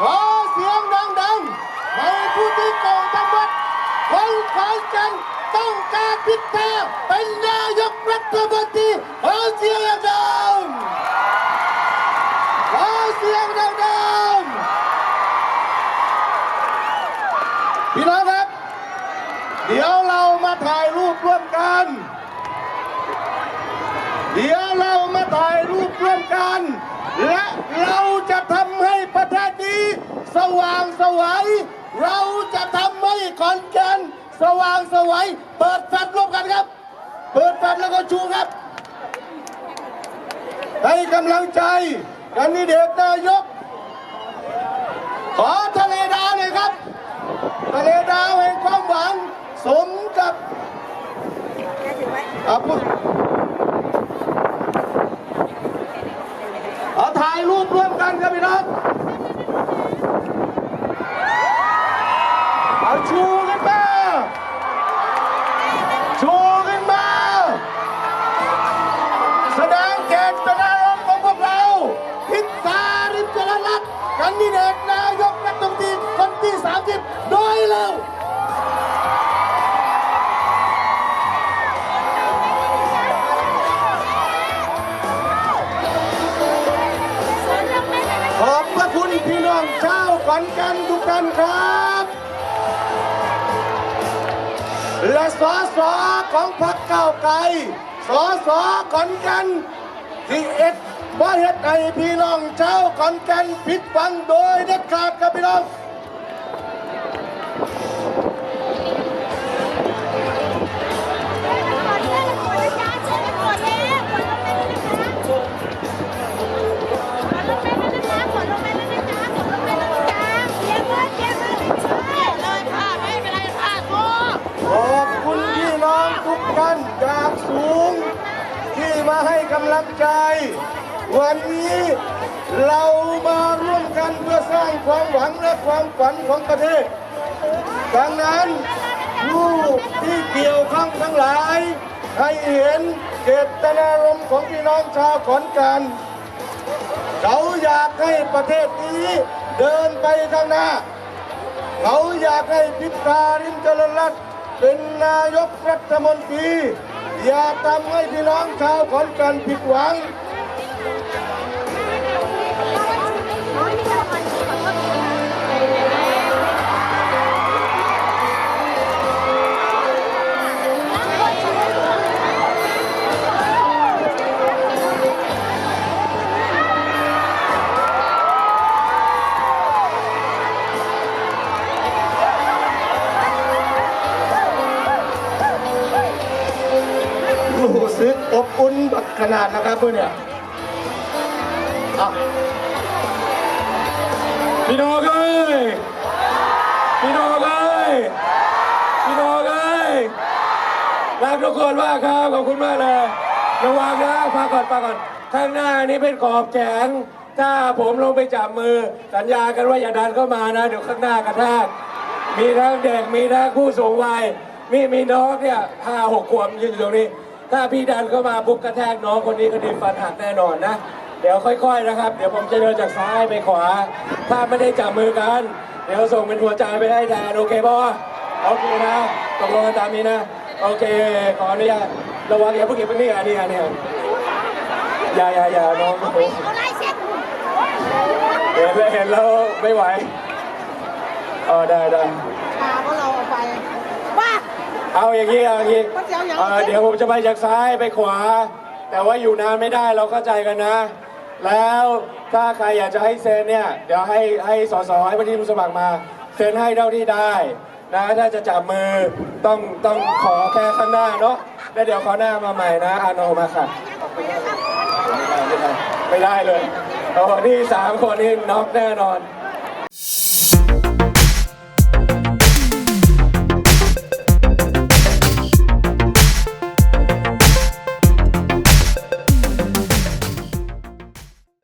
ขอเสียงดังๆให้ผู้ที่โกงทั้งหมดคนขอนแก่นต้องการพิธาเป็นนายกรัฐมนตรีขอเสียงดังๆขอเสียงดังๆพี่น้องครับ เดี๋ยวเรามาถ่ายรูปร่วมกัน เดี๋ยวเรามาถ่ายรูปร่วมกัน และเราจะทำให้ประเทศนี้ สว่างไสวัยเราจะทำให้ขอนแก่นสว่างไสวัยเปิดแฟลชร่วมกันครับ เปิดแฟลชแล้วก็ชูครับ ให้กำลังใจกันนิเดตนายก ขอทะเลดาวเลยครับทะเลดาวแห่งความหวังสมกับอาพุทเอาถ่ายรูปร่วม กันครับพี่น้องเอาชูขึ้นมาชูขึ้นมาแสดงเจตนารมณ์ของพวกเราพิธาริจรรัตน์กันดิเดตนายกรัฐมนตรีคนที่ 30 โดยเร็ว ชาวขอนกันทุกท่านครับ และสอสอของพรรคก้าวไกล สอสอขอนแก่นที่เอ็ดว่าเฮ็ดให้พี่น้องเจ้าขอนแก่นผิดหวังโดยเด็ดขาดครับพี่น้อง กำลังใจ วันนี้เรามาร่วมกันเพื่อสร้างความหวังและความฝันของประเทศ ดังนั้นผู้ที่เกี่ยวข้องทั้งหลาย ให้เห็นเจตนารมณ์ของพี่น้องชาวขอนแก่นเขาอยากให้ประเทศนี้เดินไปข้างหน้า เขาอยากให้พิธาริมเจริญรัตน์เป็นนายกรัฐมนตรี อย่าทำให้พี่น้องชาวขอนแก่นผิดหวัง สึกอบอุ่นขนาดนะครับเพื่อนเนี่ยอะพี่น้องเอ้ยพี่น้องเอ้ยพี่น้องเอ้ยรักทุกคนมากครับขอบคุณมากเลยระวังนะฟังก่อนฟังก่อนข้างหน้านี้เป็นขอบแข็งถ้าผมลงไปจับมือ สัญญากันว่าอย่าดันเข้ามานะ เดี๋ยวข้างหน้ากระแทกมีทั้งเด็กมีทั้งผู้สูงวัยมีมีน้องเนี่ยห้าหกขวบยืนอยู่ตรงนี้ ถ้าพี่ดันเข้ามาปุ๊บกระแทกน้องคนนี้ก็ดีฟันหักแน่นอนนะ เดี๋ยวค่อยๆนะครับ เดี๋ยวผมจะเดินจากซ้ายไปขวา ถ้าไม่ได้จับมือกัน เดี๋ยวส่งเป็นหัวใจไปให้แทนโอเคป่ะโอเคนะตกลงกันตามนี้นะ โอเค ขออนุญาตระวังอย่าเพิ่งเก็บไปนี่อะนี่อะนี่อะอย่าอย่าอย่าน้องโอ้เห็นแล้วเห็นแล้วไม่ไหวเออได้ได้พาพวกเราออกไป เอาอย่างนี้เอาอย่างนี้มันจะเอาอย่างเออเดี๋ยวผมจะไปจากซ้ายไปขวา แต่ว่าอยู่นานไม่ได้เราเข้าใจกันนะ แล้วถ้าใครอยากจะให้เซ็นเนี่ยเดี๋ยวให้ให้สสให้ผู้ที่ผู้สมัครมาเซ็นให้เท่าที่ได้นะถ้าจะจับมือต้องต้องขอแค่ข้างหน้าเนาะแล้วเดี๋ยวขอหน้ามาใหม่นะอาโนมาค่ะไม่ได้ไม่ได้ไม่ได้เลยโอ้นี่สามคนนี่น็อกแน่นอน